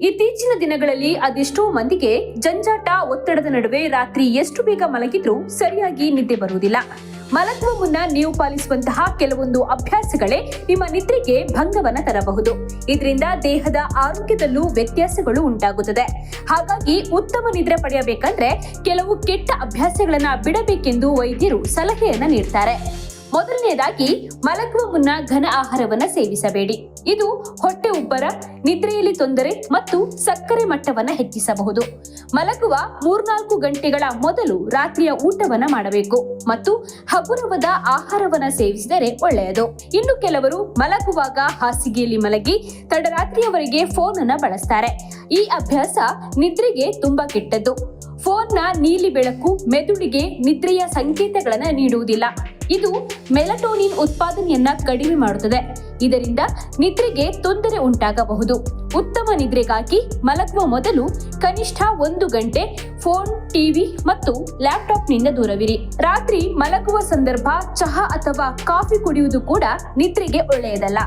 ಇತ್ತೀಚಿನ ದಿನಗಳಲ್ಲಿ ಅದೆಷ್ಟೋ ಮಂದಿಗೆ ಜಂಜಾಟ ಒತ್ತಡದ ನಡುವೆ ರಾತ್ರಿ ಎಷ್ಟು ಬೇಗ ಮಲಗಿದ್ರೂ ಸರಿಯಾಗಿ ನಿದ್ದೆ ಬರುವುದಿಲ್ಲ. ಮಲಗುವ ಮುನ್ನ ನೀವು ಪಾಲಿಸುವಂತಹ ಕೆಲವೊಂದು ಅಭ್ಯಾಸಗಳೇ ನಿಮ್ಮ ನಿದ್ರೆಗೆ ಭಂಗವನ್ನ ತರಬಹುದು. ಇದರಿಂದ ದೇಹದ ಆರೋಗ್ಯದಲ್ಲೂ ವ್ಯತ್ಯಾಸಗಳು ಉಂಟಾಗುತ್ತದೆ. ಹಾಗಾಗಿ ಉತ್ತಮ ನಿದ್ರೆ ಪಡೆಯಬೇಕಂದ್ರೆ ಕೆಲವು ಕೆಟ್ಟ ಅಭ್ಯಾಸಗಳನ್ನ ಬಿಡಬೇಕೆಂದು ವೈದ್ಯರು ಸಲಹೆಯನ್ನ ನೀಡ್ತಾರೆ. ಮೊದಲನೆಯದಾಗಿ ಮಲಗುವ ಮುನ್ನ ಘನ ಆಹಾರವನ್ನ ಸೇವಿಸಬೇಡಿ. ಇದು ಹೊಟ್ಟೆ ಉಬ್ಬರ, ನಿದ್ರೆಯಲ್ಲಿ ತೊಂದರೆ ಮತ್ತು ಸಕ್ಕರೆ ಮಟ್ಟವನ್ನ ಹೆಚ್ಚಿಸಬಹುದು. ಮಲಗುವ ಮೂರ್ನಾಲ್ಕು ಗಂಟೆಗಳ ಮೊದಲು ರಾತ್ರಿಯ ಊಟವನ್ನ ಮಾಡಬೇಕು ಮತ್ತು ಹಗುರವಾದ ಆಹಾರವನ್ನ ಸೇವಿಸಿದರೆ ಒಳ್ಳೆಯದು. ಇನ್ನು ಕೆಲವರು ಮಲಗುವಾಗ ಹಾಸಿಗೆಯಲ್ಲಿ ಮಲಗಿ ತಡರಾತ್ರಿಯವರೆಗೆ ಫೋನ್ ಅನ್ನ ಬಳಸ್ತಾರೆ. ಈ ಅಭ್ಯಾಸ ನಿದ್ರೆಗೆ ತುಂಬಾ ಕೆಟ್ಟದ್ದು. ಫೋನ್ನ ನೀಲಿ ಬೆಳಕು ಮೆದುಳಿಗೆ ನಿದ್ರೆಯ ಸಂಕೇತಗಳನ್ನು ನೀಡುವುದಿಲ್ಲ. ಇದು ಮೆಲಟೋನಿನ್ ಉತ್ಪಾದನೆಯನ್ನ ಕಡಿಮೆ ಮಾಡುತ್ತದೆ. ಇದರಿಂದ ನಿದ್ರೆಗೆ ತೊಂದರೆ ಉಂಟಾಗಬಹುದು. ಉತ್ತಮ ನಿದ್ರೆಗಾಗಿ ಮಲಗುವ ಮೊದಲು ಕನಿಷ್ಠ ಒಂದು ಗಂಟೆ ಫೋನ್, ಟಿವಿ ಮತ್ತು ಲ್ಯಾಪ್ಟಾಪ್ನಿಂದ ದೂರವಿರಿ. ರಾತ್ರಿ ಮಲಗುವ ಸಂದರ್ಭ ಚಹಾ ಅಥವಾ ಕಾಫಿ ಕುಡಿಯುವುದು ಕೂಡ ನಿದ್ರೆಗೆ ಒಳ್ಳೆಯದಲ್ಲ.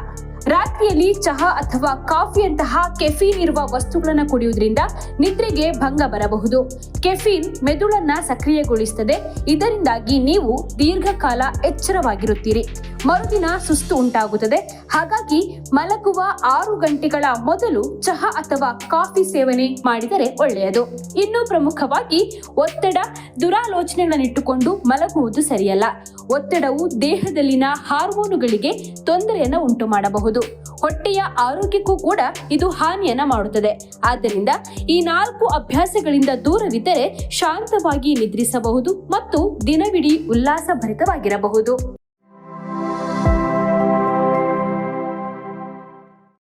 ರಾತ್ರಿಯಲ್ಲಿ ಚಹಾ ಅಥವಾ ಕಾಫಿಯಂತಹ ಕೆಫೀನ್ ಇರುವ ವಸ್ತುಗಳನ್ನು ಕುಡಿಯುವುದರಿಂದ ನಿದ್ರೆಗೆ ಭಂಗ ಬರಬಹುದು. ಕೆಫೀನ್ ಮೆದುಳನ್ನ ಸಕ್ರಿಯಗೊಳಿಸುತ್ತದೆ ಇದರಿಂದಾಗಿ ನೀವು ದೀರ್ಘಕಾಲ ಎಚ್ಚರವಾಗಿರುತ್ತೀರಿ. ಮರುದಿನ ಸುಸ್ತು ಉಂಟಾಗುತ್ತದೆ. ಹಾಗಾಗಿ ಮಲಗುವ ಆರು ಗಂಟೆಗಳ ಮೊದಲು ಚಹಾ ಅಥವಾ ಕಾಫಿ ಸೇವನೆ ಮಾಡಿದರೆ ಒಳ್ಳೆಯದು. ಇನ್ನು ಪ್ರಮುಖವಾಗಿ ಒತ್ತಡ, ದುರಾಲೋಚನೆಗಳನ್ನಿಟ್ಟುಕೊಂಡು ಮಲಗುವುದು ಸರಿಯಲ್ಲ. ಒತ್ತಡವು ದೇಹದಲ್ಲಿನ ಹಾರ್ಮೋನುಗಳಿಗೆ ತೊಂದರೆಯನ್ನು ಉಂಟು ಮಾಡಬಹುದು ಹೊಟ್ಟೆಯ ಆರೋಗ್ಯಕ್ಕೂ ಕೂಡ ಇದು ಹಾನಿಯನ್ನ ಮಾಡುತ್ತದೆ. ಆದ್ದರಿಂದ ಈ ನಾಲ್ಕು ಅಭ್ಯಾಸಗಳಿಂದ ದೂರವಿದ್ದರೆ ಶಾಂತವಾಗಿ ನಿದ್ರಿಸಬಹುದು ಮತ್ತು ದಿನವಿಡೀ ಉಲ್ಲಾಸಭರಿತವಾಗಿರಬಹುದು.